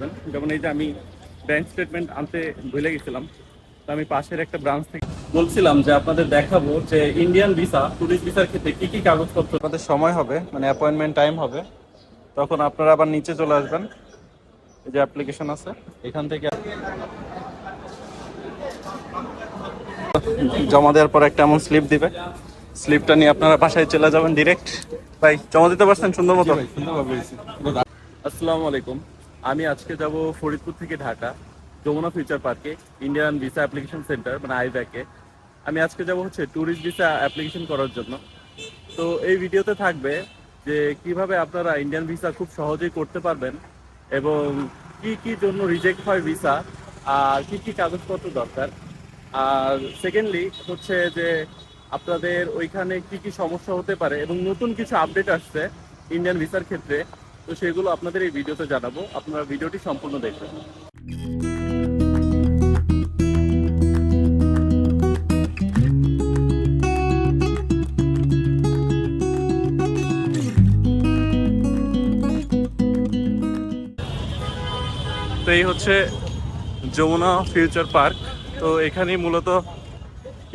করবেন যেমন এই যে আমি ব্যাংক স্টেটমেন্ট আনতে ভুলে গেছিলাম তো আমি পাশের একটা ব্রাঞ্চ থেকে বলছিলাম যে আপনাদের দেখাবো যে ইন্ডিয়ান ভিসা টুরিস্ট ভিসার ক্ষেত্রে কি কি কাগজপত্র আপনাদের সময় হবে মানে অ্যাপয়েন্টমেন্ট টাইম হবে। তখন আপনারা আবার নিচে চলে আসবেন। এই যে অ্যাপ্লিকেশন আছে এখান থেকে জমা দেওয়ার পর একটা এমন স্লিপ দিবে। স্লিপটা নিয়ে আপনারা বাসায় চলে যাবেন ডিরেক্ট ভাই জমা দিতে পারছেন সুন্দর মতো? আসসালামু আলাইকুম। আমি আজকে যাব ফরিদপুর থেকে ঢাকা, যমুনা ফিউচার পার্কে ইন্ডিয়ান ভিসা অ্যাপ্লিকেশন সেন্টার মানে আইব্যাকে আমি আজকে যাব হচ্ছে ট্যুরিস্ট ভিসা অ্যাপ্লিকেশন করার জন্য। তো এই ভিডিওতে থাকবে যে কীভাবে আপনারা ইন্ডিয়ান ভিসা খুব সহজেই করতে পারবেন এবং কি কি জন্য রিজেক্ট হয় ভিসা আর কি কি কাগজপত্র দরকার। আর সেকেন্ডলি হচ্ছে যে আপনাদের ওইখানে কি কি সমস্যা হতে পারে এবং নতুন কিছু আপডেট আসছে ইন্ডিয়ান ভিসার ক্ষেত্রে তো সেগুলো আপনাদের এই ভিডিওতে জানাব। আপনারা ভিডিওটি সম্পূর্ণ দেখবেন। তো এই হচ্ছে যমুনা ফিউচার পার্ক। তো এখানেই মূলত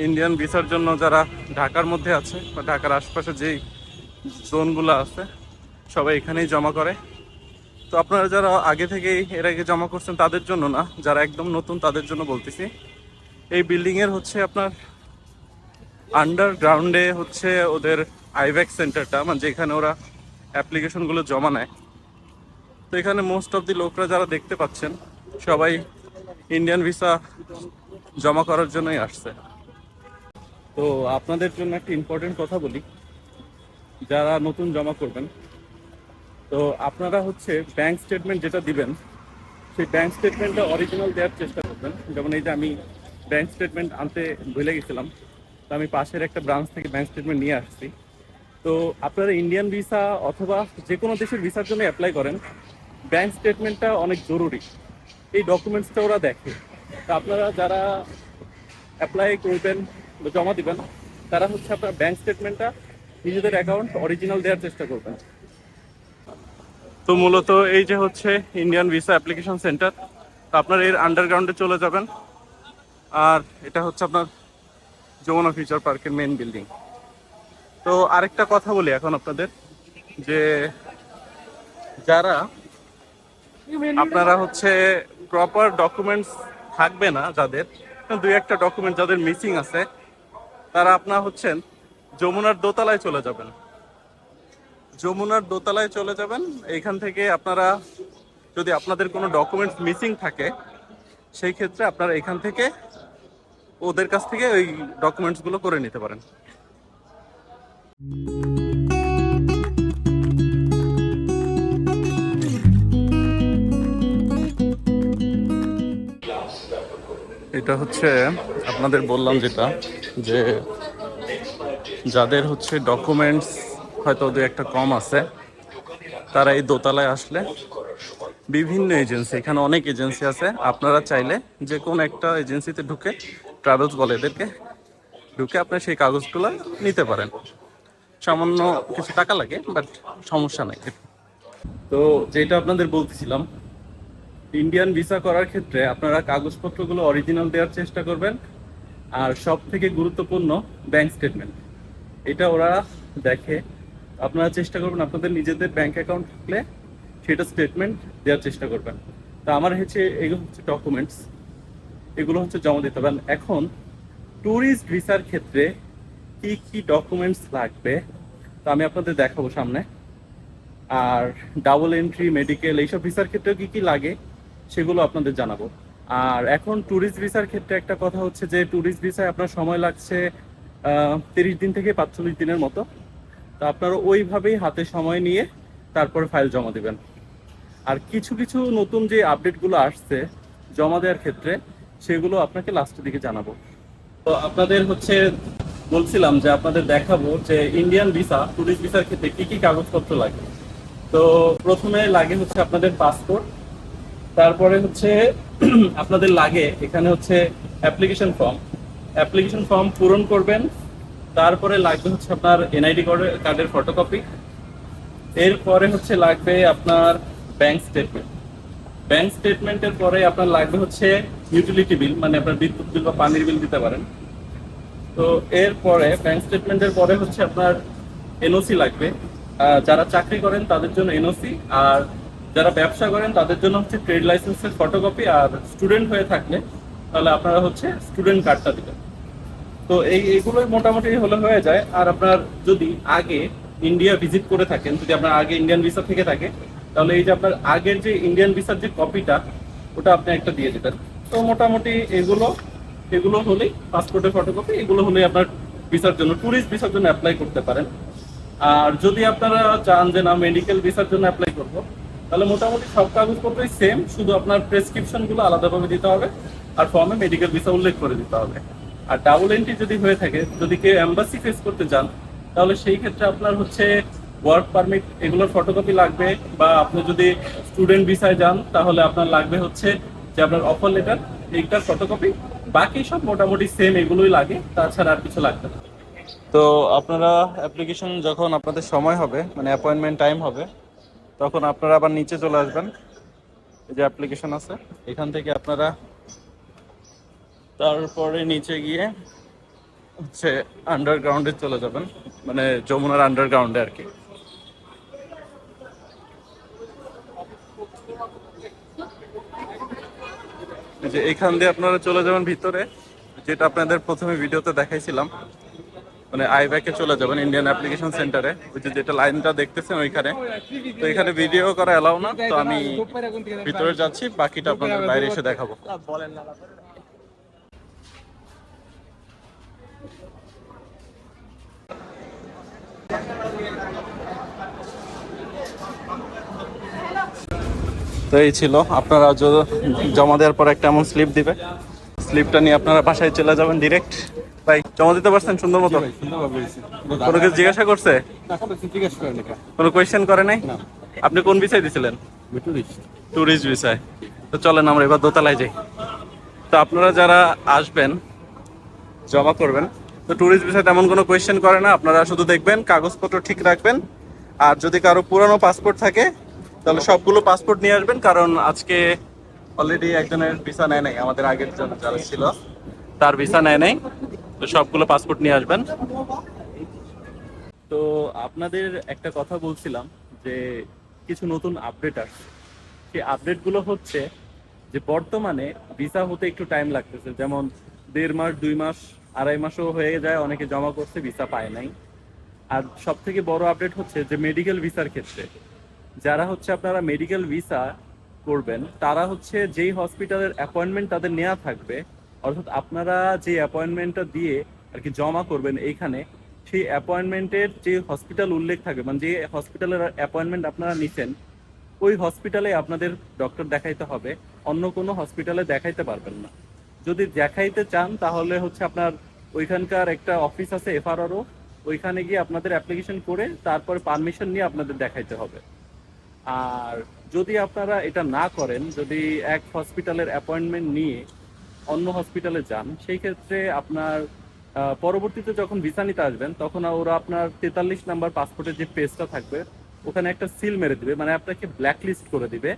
ইন্ডিয়ান ভিসার জন্য যারা ঢাকার মধ্যে আছে বা ঢাকার আশপাশে যেই জোনগুলো আছে সবাই এখানেই জমা করে। তো আপনারা যারা আগে থেকেই এর আগে জমা করছেন তাদের জন্য না, যারা একদম নতুন তাদের জন্য বলতেছি। এই বিল্ডিং এর হচ্ছে আপনার আন্ডারগ্রাউন্ডে হচ্ছে ওদের আইভ্যাক সেন্টারটা মানে যেখানে ওরা অ্যাপ্লিকেশনগুলো জমা নেয়। তো এখানে মোস্ট অফ দি লোকরা যারা দেখতে পাচ্ছেন, সবাই ইন্ডিয়ান ভিসা জমা করার জন্যই আসছে। তো আপনাদের জন্য একটা ইম্পর্টেন্ট কথা বলি। যারা নতুন জমা করবেন তো আপনারা হচ্ছে ব্যাংক স্টেটমেন্ট যেটা দিবেন, সেই ব্যাংক স্টেটমেন্টটা অরিজিনাল দেওয়ার চেষ্টা করবেন। যেমন এই যে আমি ব্যাংক স্টেটমেন্ট আনতে ভুলে গেছিলাম, তো আমি পাশের একটা ব্রাঞ্চ থেকে ব্যাংক স্টেটমেন্ট নিয়ে আসছি। তো আপনারা ইন্ডিয়ান ভিসা অথবা যে কোনো দেশের ভিসার জন্য অ্যাপ্লাই করেন ব্যাংক স্টেটমেন্টটা অনেক জরুরি। এই ডকুমেন্টসটা ওরা দেখে। তো আপনারা যারা অ্যাপ্লাই করবেন জমা দিবেন, তারা হচ্ছে আপনার ব্যাংক স্টেটমেন্টটা নিজেদের অ্যাকাউন্ট অরিজিনাল দেওয়ার চেষ্টা করবেন। তো মূলত এই যে হচ্ছে ইন্ডিয়ান ভিসা অ্যাপ্লিকেশন সেন্টার তো আপনার এর আন্ডারগ্রাউন্ডে চলে যাবেন। আর এটা হচ্ছে আপনার যমুনা ফিউচার পার্কের মেন বিল্ডিং তো আরেকটা কথা বলি এখন আপনাদের, যে যারা আপনারা হচ্ছে প্রপার ডকুমেন্টস থাকবে না যাদের দুই একটা ডকুমেন্ট যাদের মিসিং আছে, তারা আপনার হচ্ছেন যমুনার দোতলায় চলে যাবেন। যমুনার দোতলায় চলে যাবেন। এইখান থেকে আপনারা যদি আপনাদের কোনো ডকুমেন্টস মিসিং থাকে, সেই ক্ষেত্রে আপনারা এখান থেকে ওদের কাছ থেকে ওই ডকুমেন্টসগুলো করে নিতে পারেন। এটা হচ্ছে আপনাদের বললাম যেটা, যে যাদের হচ্ছে ডকুমেন্টস হয়তো দু একটা কম আছে। তারা এই দোতলায় আসলে বিভিন্ন এজেন্সি, এখানে অনেক এজেন্সি আছে। আপনারা চাইলে যে কোনো একটা এজেন্সিতে ঢুকে ট্রাভেলস বলে এদেরকে, ঢুকে আপনি সেই কাগজগুলো নিতে পারেন। সামান্য কিছু টাকা লাগে, বাট সমস্যা নাই। তো যেটা আপনাদের বলতেছিলাম, ইন্ডিয়ান ভিসা করার ক্ষেত্রে আপনারা কাগজপত্রগুলো অরিজিনাল দেওয়ার চেষ্টা করবেন। আর সব থেকে গুরুত্বপূর্ণ ব্যাংক স্টেটমেন্ট। এটা ওরা দেখে আপনারা চেষ্টা করবেন আপনাদের নিজেদের ব্যাংক অ্যাকাউন্ট থাকলে সেটা স্টেটমেন্ট দেওয়ার চেষ্টা করবেন। তা আমার হচ্ছে এগুলো হচ্ছে ডকুমেন্টস এগুলো হচ্ছে জমা দিতে হবে। এখন ট্যুরিস্ট ভিসার ক্ষেত্রে কি কি ডকুমেন্টস লাগবে, তা আমি আপনাদের দেখাবো সামনে। আর ডাবল এন্ট্রি মেডিকেল এইসব ভিসার ক্ষেত্রেও কি কি লাগে, সেগুলো আপনাদের জানাব। আর এখন ট্যুরিস্ট ভিসার ক্ষেত্রে একটা কথা হচ্ছে যে ট্যুরিস্ট ভিসায় আপনার সময় লাগছে তিরিশ দিন থেকে পাঁচচল্লিশ দিনের মতো। তা আপনারা ওইভাবেই হাতে সময় নিয়ে তারপরে ফাইল জমা দেবেন। আর কিছু কিছু নতুন যে আপডেটগুলো আসছে জমা দেওয়ার ক্ষেত্রে, সেগুলো আপনাকে লাস্টের দিকে জানাব। তো আপনাদের হচ্ছে বলছিলাম যে আপনাদের দেখাবো যে ইন্ডিয়ান ভিসা ট্যুরিস্ট ভিসার ক্ষেত্রে কি কি কাগজপত্র লাগে। তো প্রথমে লাগে হচ্ছে আপনাদের পাসপোর্ট তারপরে হচ্ছে আপনাদের লাগে এখানে হচ্ছে অ্যাপ্লিকেশন ফর্ম অ্যাপ্লিকেশন ফর্ম পূরণ করবেন তারপরে লাগবে হচ্ছে আপনার এনআইডি কার্ডের ফটোকপি এরপরে হচ্ছে লাগবে আপনার ব্যাংক স্টেটমেন্ট ব্যাংক স্টেটমেন্টের পরে আপনার লাগবে হচ্ছে ইউটিলিটি বিল মানে আপনার বিদ্যুৎ বিল বা পানির বিল দিতে পারেন। তো এরপরে ব্যাংক স্টেটমেন্টের পরে হচ্ছে আপনার এনওসি লাগবে। যারা চাকরি করেন তাদের জন্য এনওসি আর যারা ব্যবসা করেন তাদের জন্য হচ্ছে ট্রেড লাইসেন্সের ফটোকপি আর স্টুডেন্ট হয়ে থাকলে তাহলে আপনারা হচ্ছে স্টুডেন্ট কার্ডটা দিবেন। তো এই এগুলোই মোটামুটি হলে হয়ে যায়। আর আপনার যদি আগে ইন্ডিয়া ভিজিট করে থাকেন, যদি আপনার আগে ইন্ডিয়ান ভিসা থেকে থাকে, তাহলে এই যে আপনার আগের যে ইন্ডিয়ান ভিসার যে কপিটা ওটা আপনি একটা দিয়ে দিতেন। তো মোটামুটি এগুলো এগুলো হলেই পাসপোর্টের ফটোকপি এগুলো হলেই আপনার ভিসার জন্য ট্যুরিস্ট ভিসার জন্য অ্যাপ্লাই করতে পারেন। আর যদি আপনারা চান যে না মেডিকেল ভিসার জন্য অ্যাপ্লাই করব, তাহলে মোটামুটি সব কাগজপত্রই সেম শুধু আপনার প্রেসক্রিপশনগুলো আলাদাভাবে দিতে হবে, আর ফর্মে মেডিকেল ভিসা উল্লেখ করে দিতে হবে। আর ডাবল এন্ট্রি যদি হয়ে থাকে, যদি কেউ এম্বাসি ফেস করতে চান, তাহলে সেই ক্ষেত্রে আপনার হচ্ছে ওয়ার্ক পারমিট এগুলোর ফটোকপি লাগবে বা আপনি যদি স্টুডেন্ট ভিসায় যান, তাহলে আপনার লাগবে হচ্ছে যে আপনার অফার লেটার এইটার ফটোকপি বাকি সব মোটামুটি সেম এগুলোই লাগে, তাছাড়া আর কিছু লাগবে না। তো আপনারা অ্যাপ্লিকেশন যখন আপনাদের সময় হবে মানে অ্যাপয়েন্টমেন্ট টাইম হবে, তখন আপনারা আবার নিচে চলে আসবেন, এই যে অ্যাপ্লিকেশন আছে, এখান থেকে আপনারা তারপরে নিচে গিয়ে হচ্ছে আন্ডারগ্রাউন্ডে চলে যাবেন। মানে যমুনার আন্ডারগ্রাউন্ডে আর কি। যে এখান দিয়ে আপনারা চলে যাবেন ভিতরে, যেটা আপনাদের প্রথমে ভিডিওতে দেখাইছিলাম। মানে আইব্যাকে চলে যাবেন ইন্ডিয়ান অ্যাপ্লিকেশন সেন্টারে ওই যে যেটা লাইনটা দেখতেছেন ওইখানে। তো এখানে ভিডিও করা এলাও না, তো আমি ভিতরে যাচ্ছি, বাকিটা আপনাদের বাইরে এসে দেখাবো। তো এই ছিল। আপনারা জমা দেওয়ার পর একটা এমন স্লিপ দিবে। স্লিপটা নিয়ে আপনারা বাসায় চলে যাবেন ডিরেক্ট ভাই জমা দিতে পারছেন সুন্দর মতো? কোনো কিছু জিজ্ঞাসা করছে? কোনো কোয়েশ্চেন করে নাই? আপনি কোন বিষয় দিছিলেন? ট্যুরিস্ট বিষয়। তো চলেন আমরা এবার দোতলায় যাই। তো আপনারা যারা আসবেন জমা করবেন তো ট্যুরিস্ট বিষয়ে তেমন কোনো কোয়েশ্চেন করে না। আপনারা শুধু দেখবেন কাগজপত্র ঠিক রাখবেন। আর যদি কারও পুরানো পাসপোর্ট থাকে তাহলে সবগুলো পাসপোর্ট নিয়ে আসবেন, কারণ আজকে অলরেডি একজনের ভিসা নেয় নাই, আমাদের আগের জন যারা ছিল, তার ভিসা নেয় নাই। তো সবগুলো পাসপোর্ট নিয়ে আসবেন। তো আপনাদের একটা কথা বলছিলাম, যে কিছু নতুন আপডেট আসছে। সেই আপডেটগুলো হচ্ছে যে বর্তমানে ভিসা হতে একটু টাইম লাগতেছে। যেমন দেড় মাস, দুই মাস, আড়াই মাসও হয়ে যায়, অনেকে জমা করছে ভিসা পায় নাই। আর সব থেকে বড় আপডেট হচ্ছে যে মেডিকেল ভিসার ক্ষেত্রে যারা হচ্ছে আপনারা মেডিকেল ভিসা করবেন, তারা হচ্ছে যেই হসপিটালের অ্যাপয়েন্টমেন্ট তাদের নেওয়া থাকবে, অর্থাৎ আপনারা যে অ্যাপয়েন্টমেন্টটা দিয়ে আর কি জমা করবেন এইখানে, সেই অ্যাপয়েন্টমেন্টের যে হসপিটাল উল্লেখ থাকবে মানে যে হসপিটালের অ্যাপয়েন্টমেন্ট আপনারা নিছেন, ওই হসপিটালে আপনাদের ডক্টর দেখাইতে হবে, অন্য কোনো হসপিটালে দেখাইতে পারবেন না। যদি দেখাইতে চান, তাহলে হচ্ছে আপনার ওইখানকার একটা অফিস আছে এফআরআরও ওইখানে গিয়ে আপনাদের অ্যাপ্লিকেশন করে তারপরে পারমিশন নিয়ে আপনাদের দেখাইতে হবে। আর যদি আপনারা এটা না করেন, যদি এক হসপিটালের অ্যাপয়েন্টমেন্ট নিয়ে অন্য হসপিটালে যান, সেই ক্ষেত্রে আপনার পরবর্তীতে যখন ভিসা নিতে আসবেন, তখন ওরা আপনার তেতাল্লিশ নাম্বার পাসপোর্টের যে পেজটা থাকবে, ওখানে একটা সিল মেরে দিবে মানে আপনাকে ব্ল্যাক লিস্ট করে দিবে।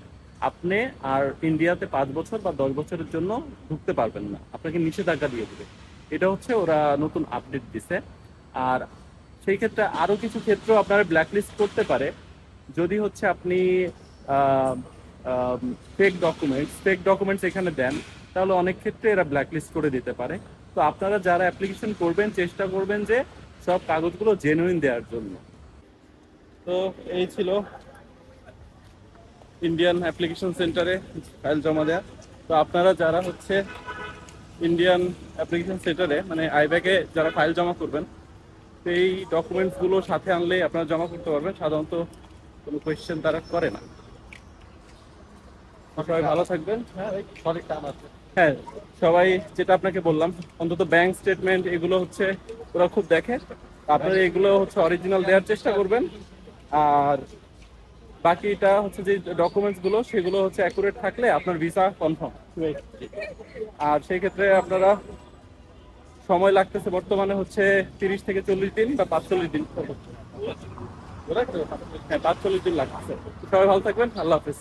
আপনি আর ইন্ডিয়াতে পাঁচ বছর বা দশ বছরের জন্য ঢুকতে পারবেন না, আপনাকে নিষেধাজ্ঞা দিয়ে দিবে। এটা হচ্ছে ওরা নতুন আপডেট দিছে। আর সেই ক্ষেত্রে আরও কিছু ক্ষেত্র আপনারা ব্ল্যাক লিস্ট করতে পারে যদি হচ্ছে আপনি ফেক ডকুমেন্টস ফেক ডকুমেন্টস এখানে দেন, তাহলে অনেক ক্ষেত্রে এরা ব্ল্যাক লিস্ট করে দিতে পারে। তো আপনারা যারা অ্যাপ্লিকেশন করবেন, চেষ্টা করবেন যে সব কাগজগুলো জেনুইন দেওয়ার জন্য। তো এই ছিল ইন্ডিয়ান অ্যাপ্লিকেশন সেন্টারে ফাইল জমা দেওয়া তো আপনারা যারা হচ্ছে ইন্ডিয়ান অ্যাপ্লিকেশন সেন্টারে মানে আইব্যাকে যারা ফাইল জমা করবেন এই ডকুমেন্টসগুলো সাথে আনলেই আপনারা জমা করতে পারবেন। সাধারণত কোনো কোয়েশ্চেন তারা করে না। সবাই ভালো থাকবেন। হ্যাঁ সবাই যেটা আপনাকে বললাম অন্তত ব্যাংক স্টেটমেন্ট এগুলো হচ্ছে ওরা খুব দেখে। আপনারা এগুলো হচ্ছে অরিজিনাল দেওয়ার চেষ্টা করবেন। আর বাকিটা হচ্ছে যে ডকুমেন্টসগুলো সেগুলো হচ্ছে অ্যাকুরেট থাকলে আপনার ভিসা কনফার্ম আর সেই ক্ষেত্রে আপনারা সময় লাগতেছে বর্তমানে হচ্ছে তিরিশ থেকে চল্লিশ দিন বা পাঁচচল্লিশ দিন। হ্যাঁ পাঁচচল্লিশ দিন লাগছে সবাই ভালো থাকবেন আল্লাহ হাফিজ